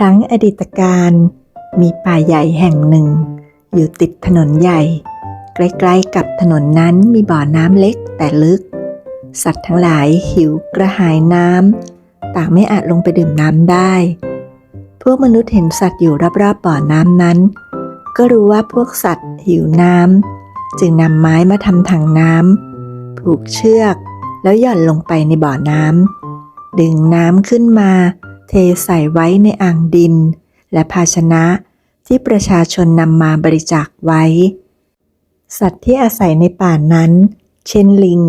ครั้งอดีตการ มีป่าใหญ่แห่งหนึ่ง อยู่ติดถนนใหญ่ ใกล้ๆกับถนนนั้นมีบ่อน้ำเล็กแต่ลึก สัตว์ทั้งหลายหิวกระหายน้ำต่างไม่อาจลงไปดื่มน้ำได้ พวกมนุษย์เห็นสัตว์อยู่รอบๆบ่อน้ำนั้น ก็รู้ว่าพวกสัตว์หิวน้ำจึงนำไม้มาทำถังน้ำผูกเชือกแล้วหย่อนลงไปในบ่อน้ำดึงน้ำขึ้นมา เทใส่ไว้ในอ่างดิน และภาชนะที่ประชาชนนำมาบริจาคไว้ สัตว์ที่อาศัยในป่านั้น เช่นลิง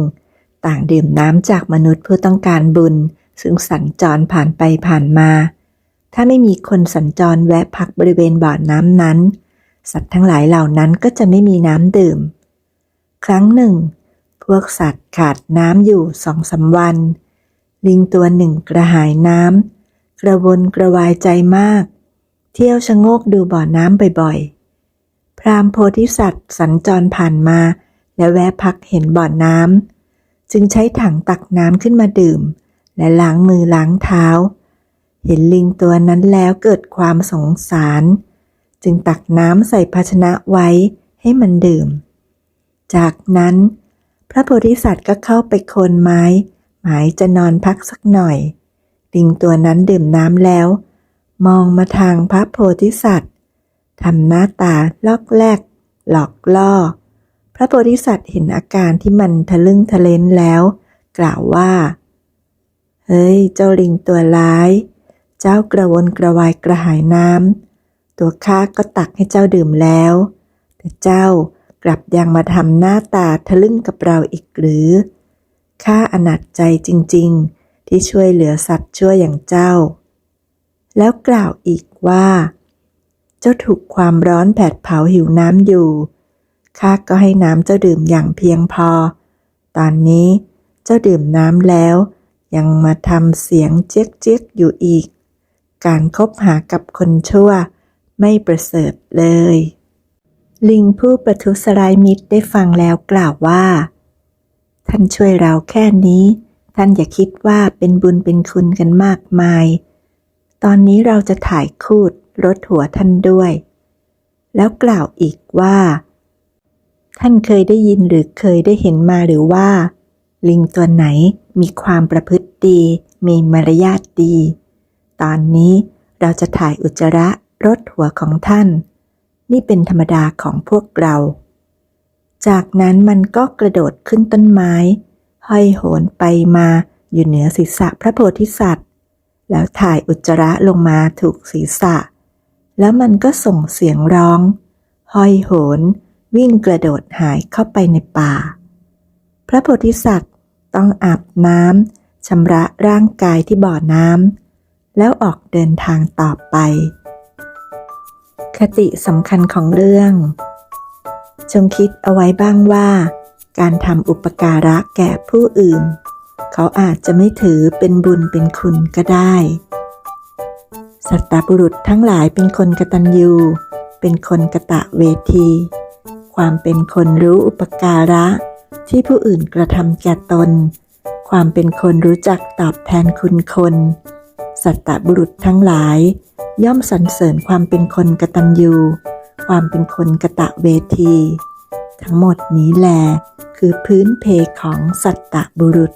ต่างดื่มน้ำจากมนุษย์ผู้ต้องการบุญ ซึ่งสัญจรผ่านไปผ่านมา ถ้าไม่มีคนสัญจรแวะพักบริเวณบ่อน้ำนั้น สัตว์ทั้งหลายเหล่านั้นก็จะไม่มีน้ำดื่ม ครั้งหนึ่ง พวกสัตว์ขาดน้ำอยู่สองสามวันลิงตัวหนึ่งกระหายน้ำ กระวนกระวายใจมาก เที่ยวชะโงกดูบ่อน้ำบ่อยๆ พรามโพธิสัตว์สัญจรผ่านมา และแวะพักเห็นบ่อน้ำจึงใช้ถังตักน้ำขึ้นมาดื่ม และล้างมือล้างเท้า เห็นลิงตัวนั้นแล้วเกิดความสงสาร จึงตักน้ำใส่ภาชนะไว้ให้มันดื่ม จากนั้น พระโพธิสัตว์ก็เข้าไปโคนไม้ หมายจะนอนพักสักหน่อย ลิงตัวนั้นดื่มน้ำแล้ว มองมาทางพระโพธิสัตว์ทำหน้าตาลอกแลก หลอกล่อ พระโพธิสัตว์เห็นอาการที่มันทะลึ่งทะเลนแล้ว กล่าวว่า เฮ้ย เจ้าลิงตัวร้าย เจ้ากระวนกระวายกระหายน้ำตัวข้าก็ตักให้เจ้าดื่มแล้ว แต่เจ้ากลับยังมาทำหน้าตาทะลึ่งกับเราอีกหรือข้าอนาจใจจริง ๆ ที่ช่วยเหลือสัตว์ชั่วอย่างเจ้า แล้วกล่าวอีกว่า เจ้าถูกความร้อนแผดเผาหิวน้ำอยู่ ข้าก็ให้น้ำเจ้าดื่มอย่างเพียงพอ ตอนนี้เจ้าดื่มน้ำแล้ว ยังมาทำเสียงเจ๊ยกเจ๊ยกอยู่อีก การคบหากับคนชั่ว ไม่ประเสริฐเลย ลิงผู้ประทุษร้ายมิตรได้ฟังแล้วกล่าวว่า ท่านช่วยเราแค่นี้ ท่านอย่าคิดว่าเป็นบุญเป็นคุณกันมากมาย ตอนนี้เราจะถ่ายคูดรถหัวท่านด้วย แล้วกล่าวอีกว่า ท่านเคยได้ยินหรือเคยได้เห็นมาหรือว่า ลิงตัวไหนมีความประพฤติดี มีมารยาทดี ตอนนี้เราจะถ่ายอุจจาระรถหัวของท่าน นี่เป็นธรรมดาของพวกเรา จากนั้นมันก็กระโดดขึ้นต้นไม้ ห้อยโหนไปมาอยู่เหนือศีรษะพระโพธิสัตว์ แล้วถ่ายอุจจาระลงมาถูกศีรษะ แล้วมันก็ส่งเสียงร้อง ห้อยโหน วิ่งกระโดดหายเข้าไปในป่า พระโพธิสัตว์ต้องอาบน้ำชำระร่างกายที่บ่อน้ำแล้วออกเดินทางต่อไป คติสำคัญของเรื่อง จงคิดเอาไว้บ้างว่า การทำอุปการะแก่ผู้อื่น เขาอาจจะไม่ถือเป็นบุญเป็นคุณก็ได้ สัตบุรุษทั้งหลายเป็นคนกตัญญู เป็นคนกะตะเวที ความเป็นคนรู้อุปการะที่ผู้อื่นกระทำแก่ตน ความเป็นคนรู้จักตอบแทนคุณคน สัตบุรุษทั้งหลาย ย่อมสรรเสริญความเป็นคนกตัญญู ความเป็นคนกะตะเวที ทั้งหมดนี้แหล คือพื้นเพของสัตตบุรุษ